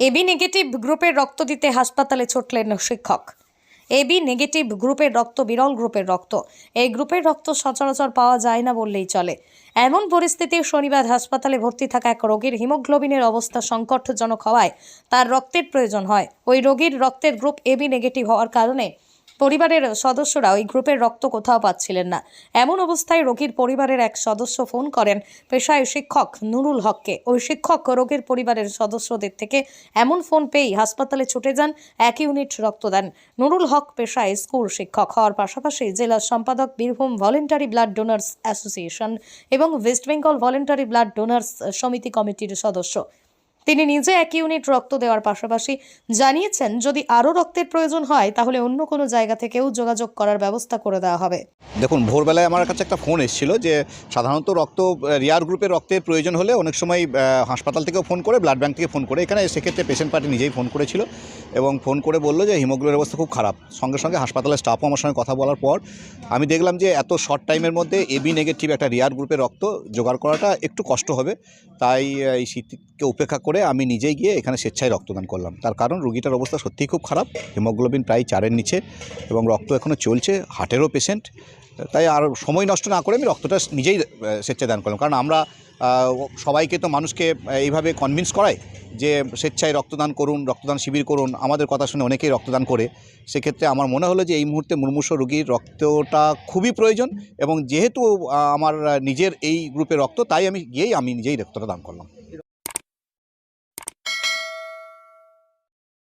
AB negative গ্রুপের রক্ত দিতে হাসপাতালে ছুটলেন শিক্ষক। এবি নেগেটিভ গ্রুপের রক্ত বিরল গ্রুপের রক্ত। এই গ্রুপের রক্ত সচরাচর পাওয়া যায় না বললেই চলে। এমন পরিস্থিতি শনিবার হাসপাতালে ভর্তি থাকা এক রোগীর হিমোগ্লোবিনের অবস্থা সংকটজনক হওয়ায় তার রক্তের প্রয়োজন হয়। ওই রোগীর রক্তের গ্রুপ এবি নেগেটিভ হওয়ার কারণে পরিবারের সদস্যরা ওই গ্রুপের রক্ত কোথাও পাচ্ছিলেন না। এমন অবস্থায় রোগীর পরিবারের এক সদস্য ফোন করেন পেশায় শিক্ষক নুরুল হককে। ওই শিক্ষক রোগীর পরিবারের সদস্যদের থেকে এমন ফোন পেয়েই হাসপাতালে ছুটে যান, এক ইউনিট রক্ত দেন। নুরুল হক পেশায় স্কুল শিক্ষক হওয়ার পাশাপাশি জেলা সম্পাদক Birbhum voluntary blood donors association এবং West Bengal voluntary blood donors সমিতি কমিটির সদস্য। তিনি নিজে এক ইউনিট রক্ত দেওয়ার পাশাপাশি জানিয়েছেন, যদি আরও রক্তের প্রয়োজন হয়, তাহলে অন্য কোনো জায়গা থেকেও যোগাযোগ করার ব্যবস্থা করে দেওয়া হবে। দেখুন, ভোরবেলায় আমার কাছে একটা ফোন এসেছিল যে সাধারণত রক্ত, রিয়ার গ্রুপের রক্তের প্রয়োজন হলে অনেক সময় হাসপাতাল থেকেও ফোন করে, ব্লাড ব্যাঙ্ক থেকে ফোন করে। এখানে সেক্ষেত্রে পেশেন্ট পার্টি নিজেই ফোন করেছিল এবং ফোন করে বলল যে হিমোগ্লোবিনের অবস্থা খুব খারাপ। সঙ্গে সঙ্গে হাসপাতালের স্টাফও আমার সঙ্গে কথা বলার পর আমি দেখলাম যে এত শর্ট টাইমের মধ্যে এবি নেগেটিভ একটা রিয়ার গ্রুপের রক্ত জোগাড় করাটা একটু কষ্ট হবে। তাই এই শীতকে উপেক্ষা করে আমি নিজেই গিয়ে এখানে স্বেচ্ছায় রক্তদান করলাম। তার কারণ রুগীটার অবস্থা সত্যিই খুব খারাপ। হিমোগ্লোবিন প্রায় চারের নিচে এবং রক্ত এখনও চলছে হার্টেরও পেশেন্ট তাই আর সময় নষ্ট না করে আমি রক্তটা নিজেই আহ, স্বেচ্ছায় দান করলাম। কারণ আমরা সবাইকে তো মানুষকে এইভাবে কনভিন্স করাই যে স্বেচ্ছায় রক্তদান করুন রক্তদান শিবির করুন। আমাদের কথা শুনে অনেকেই রক্তদান করে। সেক্ষেত্রে আমার মনে হলো যে এই মুহূর্তে মুমূর্ষ রোগীর রক্তটা খুবই প্রয়োজন এবং যেহেতু আমার নিজের এই গ্রুপে রক্ত তাই আমি গিয়েই আমি নিজেই রক্তটা দান করলাম।